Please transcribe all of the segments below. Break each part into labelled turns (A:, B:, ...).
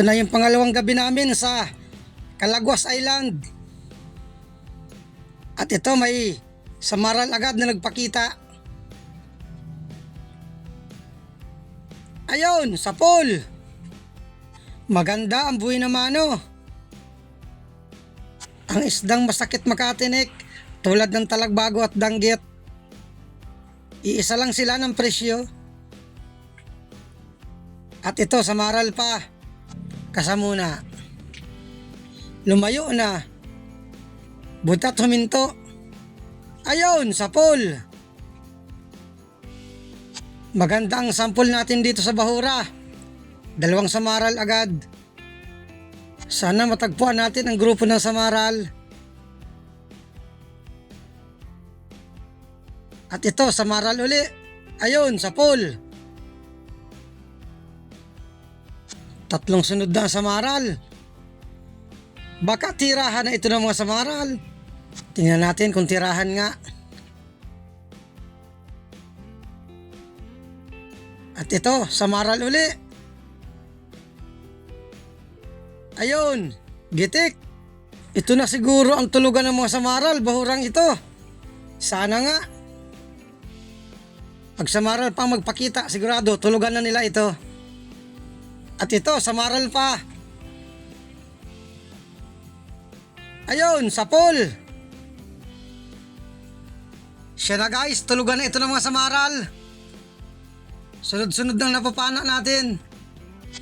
A: ito na yung pangalawang gabi namin sa Calaguas Island. At ito may samaral agad na nagpakita. Ayun, sa pool. Maganda ang buhay na mano. Ang isdang masakit makatinik tulad ng talagbago at danggit. Iisa lang sila ng presyo. At ito sa maral pa. Kasamuna. Lumayo na. Butat huminto. Ayun, sa pool. Maganda ang sample natin dito sa Bahura. Dalawang samaral agad. Sana matagpuan natin ang grupo ng samaral. At ito, samaral uli. Ayun, sa pool. Tatlong sunod na samaral. Baka tirahan na ito ng mga samaral. Tingnan natin kung tirahan nga. At ito, samaral uli. Ayun, gitik. Ito na siguro ang tulugan ng mga samaral, bahurang ito. Sana nga. Pag samaral pa magpakita, sigurado tulugan na nila ito. At ito, samaral pa. Ayun, sa pool. Siya na guys, tulugan na ito ng mga samaral. Sunod-sunod ng napapana natin.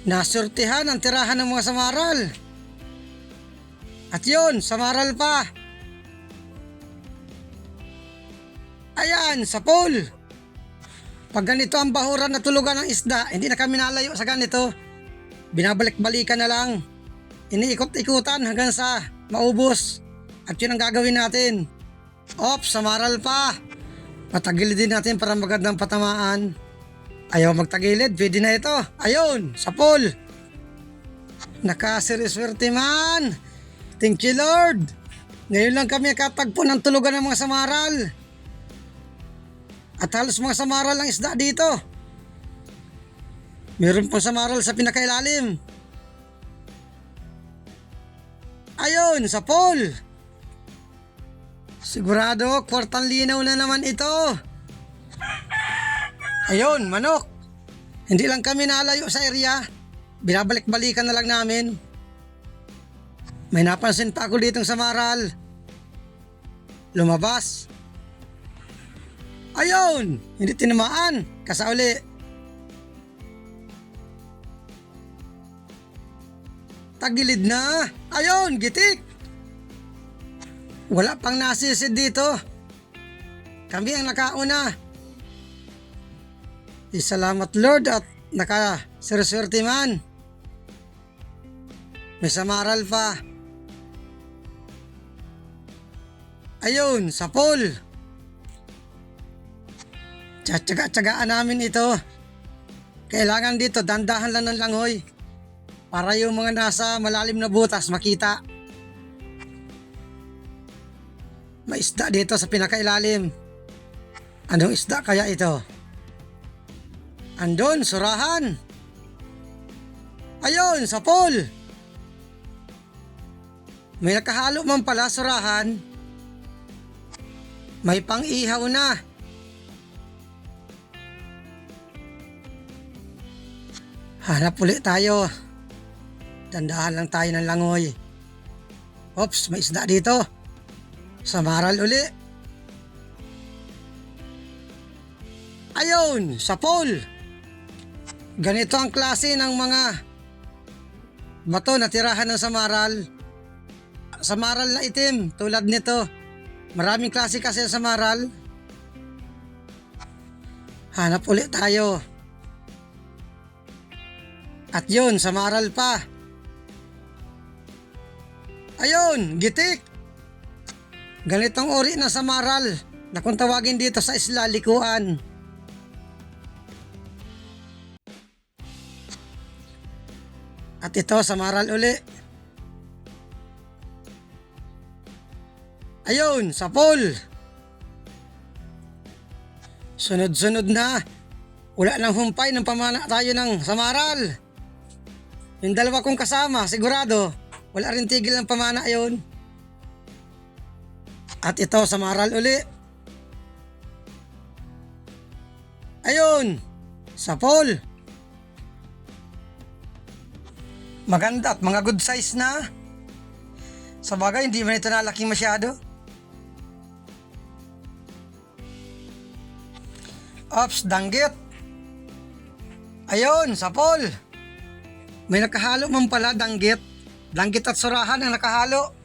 A: Nasurtihan ang tirahan ng mga samaral. At yun, samaral pa. Ayan, sa pool. Pag ganito ang bahuran na tulugan ng isda, hindi na kami nalayo sa ganito. Binabalik-balikan na lang. Iniikot-ikutan hanggang sa maubos. At yun ang gagawin natin. Ops, samaral pa. Patagilid din natin para magandang patamaan. Ayaw magtagilid, pwede na ito. Ayun, sa pool. Nakasiriswerte man. Thank you Lord. Ngayon lang kami katagpo ng tulugan ng mga samaral. At halos mga samaral ang isda dito. Meron pang samaral sa pinakailalim. Ayun, sa pool. Sigurado, kwartang linaw na naman ito. Ayun, manok. Hindi lang kami nalayo sa area. Binabalik-balikan na lang namin. May napansin pa ako ditong sa Maral. Lumabas. Ayun! Hindi tinamaan. Kasauli. Tagilid na. Ayun, gitik. Wala pang nasisid dito. Kami ang nakauna. Di salamat Lord at naka sirswerte man. May samaral pa. Ayun, sa pool. Tsatsaga-tsagaan namin ito. Kailangan dito, dandahan lang ng langoy. Para yung mga nasa malalim na butas makita. May isda dito sa pinakailalim. Anong isda kaya ito? Andon, surahan. Ayun, sa pool. May nakahalo man pala surahan. May pang-ihaw na. Hanap ulit tayo. Dandahan lang tayo ng langoy. Oops, may isda dito. Samaral uli. Ayun, sa pool. Ganito ang klase ng mga bato na tirahan ng samaral. Samaral na itim, tulad nito. Maraming klase kasi sa samaral. Hanap ulit tayo. At yun, samaral pa. Ayun, gitik. Ganitong uri na samaral na kung tawagin dito sa isla likuan. At ito, samaral uli. Ayun, sa pool. Sunod-sunod na. Wala nang humpay ng pamana tayo ng samaral. Yung dalawa kong kasama, sigurado, wala rin tigil ng pamana yon. At ito, sa maral uli. Ayun, sa Paul. Maganda at mga good size na. Sa bagay, hindi man ito nalaki masyado. Ops, danggit. Ayun, sa Paul. May nakahalo man pala, danggit. Danggit at surahan ang nakahalo.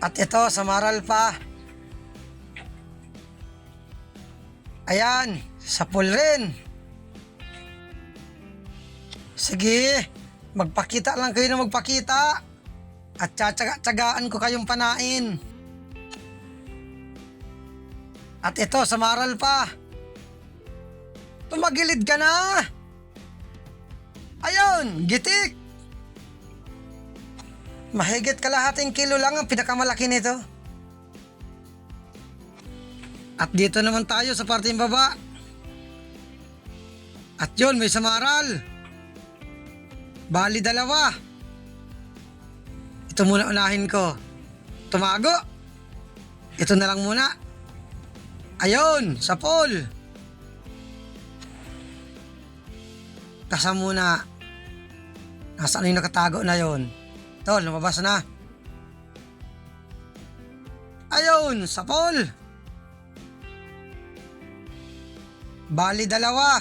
A: At ito, sa maral pa. Ayan, sa pool rin. Sige, magpakita lang kayo na magpakita. At tsatsagaan ko kayong panain. At ito, sa maral pa. Tumagilid ka na. Ayun, gitik. Mahigit kalahating kilo lang ang pinakamalaki nito. At dito naman tayo sa parteng baba. At yun, may samaral. Bali dalawa. Ito muna unahin ko. Tumago. Ito na lang muna. Ayun, sa pool. Kasa muna. Nasaan yung nakatago na yon? Ito, lumabas na. Ayun, sa pool. Bali dalawa.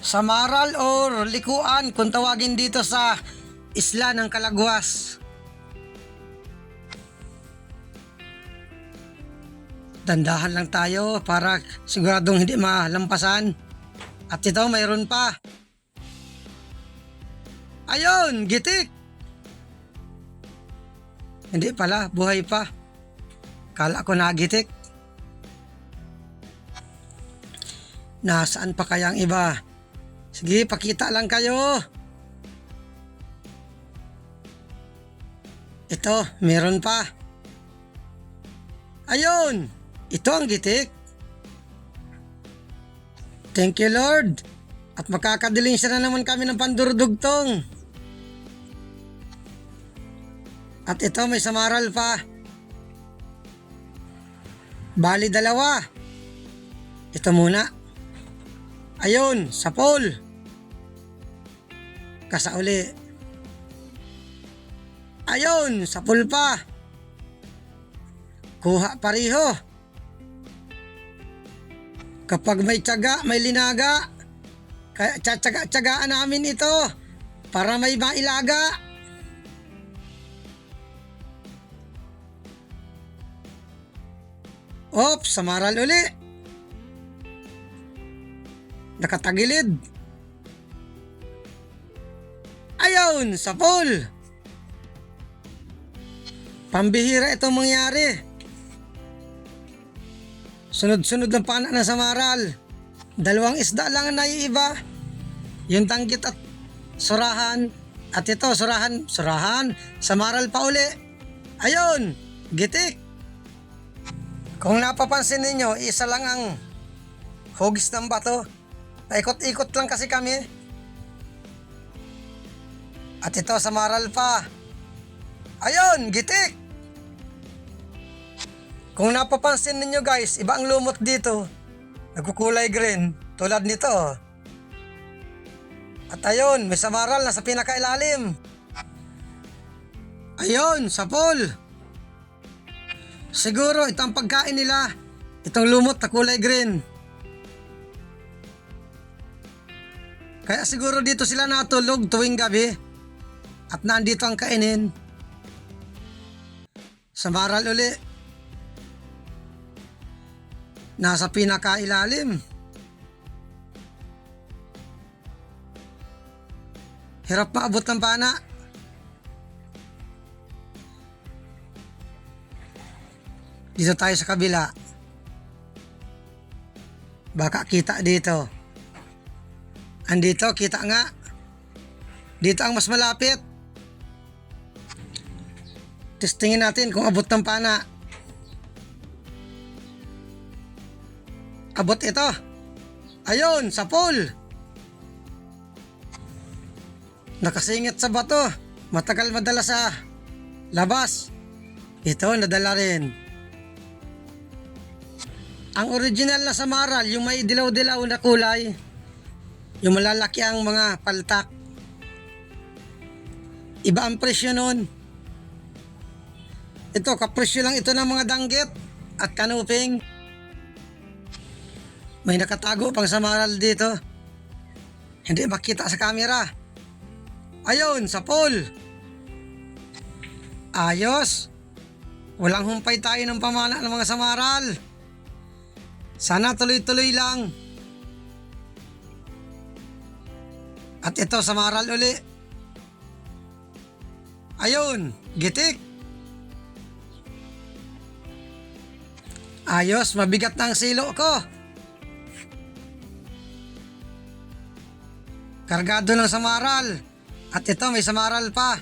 A: Samaral or likuan kung tawagin dito sa isla ng Kalagwas. Dandahan lang tayo para siguradong hindi malampasan. At ito mayroon pa. Ayun, gitik. Hindi pala, buhay pa. Kala ko nagitik. Nasaan pa kaya ang iba? Sige, pakita lang kayo. Ito, meron pa. Ayun, ito ang gitik. Thank you Lord. At makakadiling siya na naman kami ng pandurdugtong. At ito may samaral pa. Bali dalawa. Ito muna. Ayun, sa pool. Kasauli. Ayun, sa pool pa. Kuha pariho. Kapag may tiyaga, may linaga. Tsatsaga-tsagaan namin ito para may mailaga. Ops, samaral uli. Nakatagilid. Ayun, sa pool. Pambihira itong mangyari. Sunod-sunod ng pana ng samaral. Dalawang isda lang ang naiiba. Yung tanggit at surahan. At ito, surahan, surahan, samaral pa uli. Ayun, gitik. Kung napapansin ninyo, isa lang ang hugis ng bato. Paikot-ikot lang kasi kami. At ito, samaral pa. Ayun, gitik. Kung napapansin ninyo guys, iba ang lumot dito. Nagkukulay green, tulad nito. At ayun, may samaral na sa pinakailalim. Ayun, sa pool. Siguro ito ang pagkain nila. Itong lumot na kulay green. Kaya siguro dito sila natulog tuwing gabi. At nandito ang kainin. Samaral uli. Nasa pinakailalim. Hirap maabot ng pana. Dito tayo sa kabila. Baka kita dito. Andito, kita nga. Dito ang mas malapit. Testingin natin kung abot ng pana. Abot ito. Ayun, sa pool. Nakasingit sa bato. Matagal madala sa labas. Ito, nadala rin. Ang original na samaral, yung may dilaw-dilaw na kulay, yung malalaki ang mga paltak. Iba ang presyo nun. Ito, kapresyo lang ito ng mga danggit at kanuping. May nakatago pang samaral dito. Hindi makita sa camera. Ayun, sa pool. Ayos. Walang humpay tayo ng pamana ng mga samaral. Sana tuloy-tuloy lang. At ito, samaral uli. Ayun, gitik. Ayos, mabigat na ang silo ko. Kargado ng samaral. At ito, may samaral pa.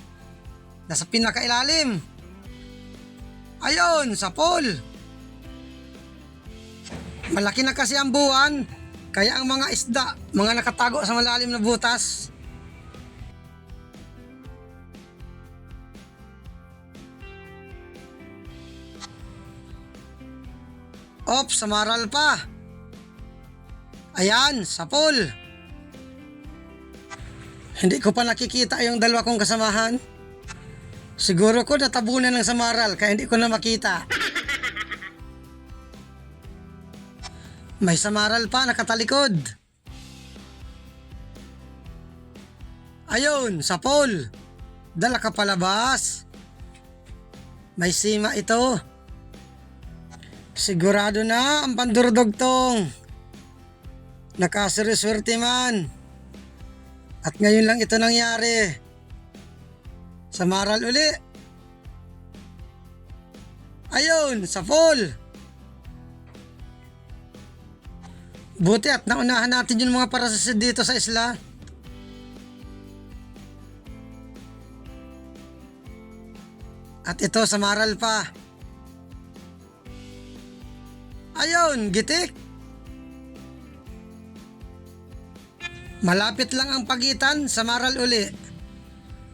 A: Nasa pinakailalim. Ayun, sa pool. Malaki na kasi ang buwan, kaya ang mga isda, mga nakatago sa malalim na butas. Op, samaral pa. Ayan, sa pool. Hindi ko pa nakikita yung dalawa kong kasamahan. Siguro ko natabunan ng samaral kaya hindi ko na makita. May samaral pa nakatalikod. Ayun, sa pool. Dala ka palabas. May sima ito. Sigurado na ang pandurdugtong. Nakasiriswerte man. At ngayon lang ito nangyari. Samaral uli. Ayun, sa pool. Buti at naunahan natin yung mga parasasid dito sa isla. At ito, samaral pa. Ayun, gitik. Malapit lang ang pagitan, samaral uli.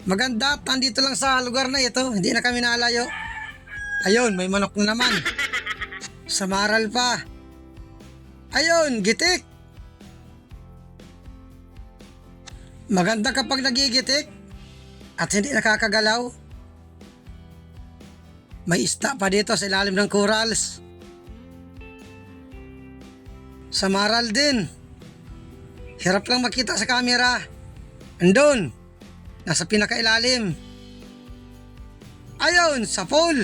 A: Maganda at nandito lang sa lugar na ito, hindi na kami nalayo. Ayun, may manok na naman. Samaral pa. Ayun, gitik. Maganda kapag nagigitik at hindi nakakagalaw. May isda pa dito sa ilalim ng corals. Samaral din. Hirap lang makita sa camera. Andun. Nasa pinakailalim. Ayun, sa pool.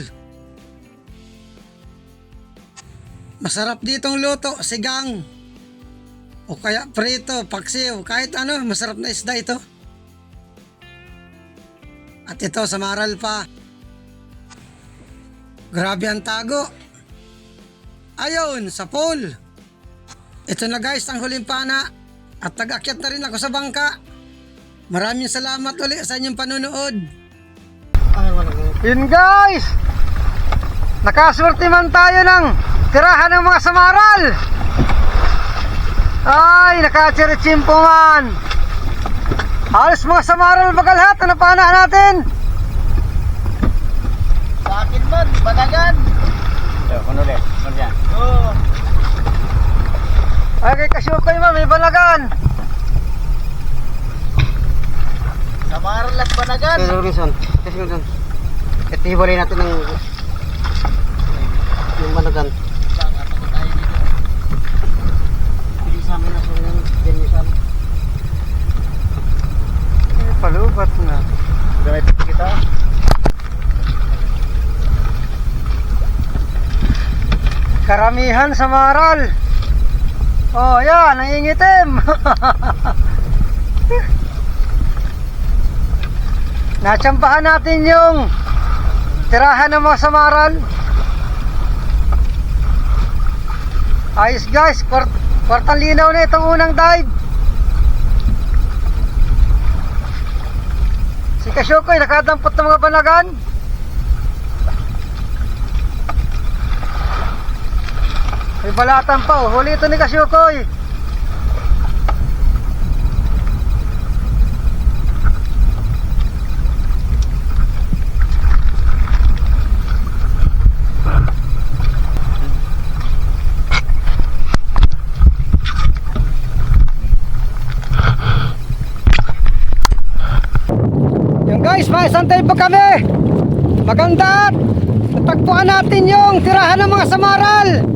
A: Masarap ditong luto, sigang. O kaya prito, paksiw, kahit ano, masarap na isda ito. At ito, samaral pa. Grabe ang tago. Ayun, sa pool. Ito na guys, ang huling pana. At nag-akyat na rin ako sa bangka. Maraming salamat ulit sa inyong panunood. Yun guys! Nakaswerte man tayo ng tirahan ng mga samaral. Ay, nakatsiritsimpo man. Halos mga samaral bagalhat. Ano pa natin?
B: Sa akin man, banagan. Yo, kuno ulit. Kuno yan. Oo.
A: Ay, kay Kasyukoy man, may balagan.
B: Sa Marlas banagan.
C: Pero Rizon, kasi yun, ito hiwalay natin ng yung Denisan.
A: Eh, palubat na.
B: Gamit kita.
A: Karamihan sa maral. Oh, yan, nangingitim. Natsampahan natin yung tirahan ng mga samaral. Ayos guys, kwart kwartang linaw na itong unang dive. Si Kasyokoy nakadampot ng mga banagan.
C: May balatan pa oh. Huli ito ni Kasyukoy.
A: Yung guys, may santay pa kami. Maganda. Natagpuan natin yung tirahan ng mga samaral.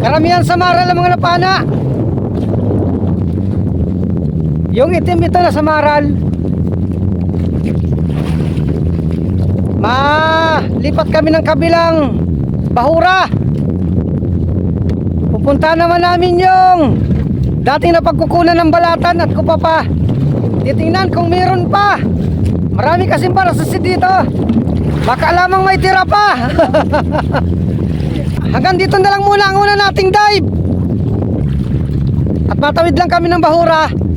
A: Karamihan samaral ang mga napana. Yung itim ito na samaral. Malipat kami ng kabilang bahura. Pupunta naman namin yung dating napagkukunan ng balatan at kupapa. Titingnan kung meron pa. Marami kasing para sa dito. Baka lamang may tira pa. Hanggang dito na lang muna ang una nating dive. At matawid lang kami ng bahura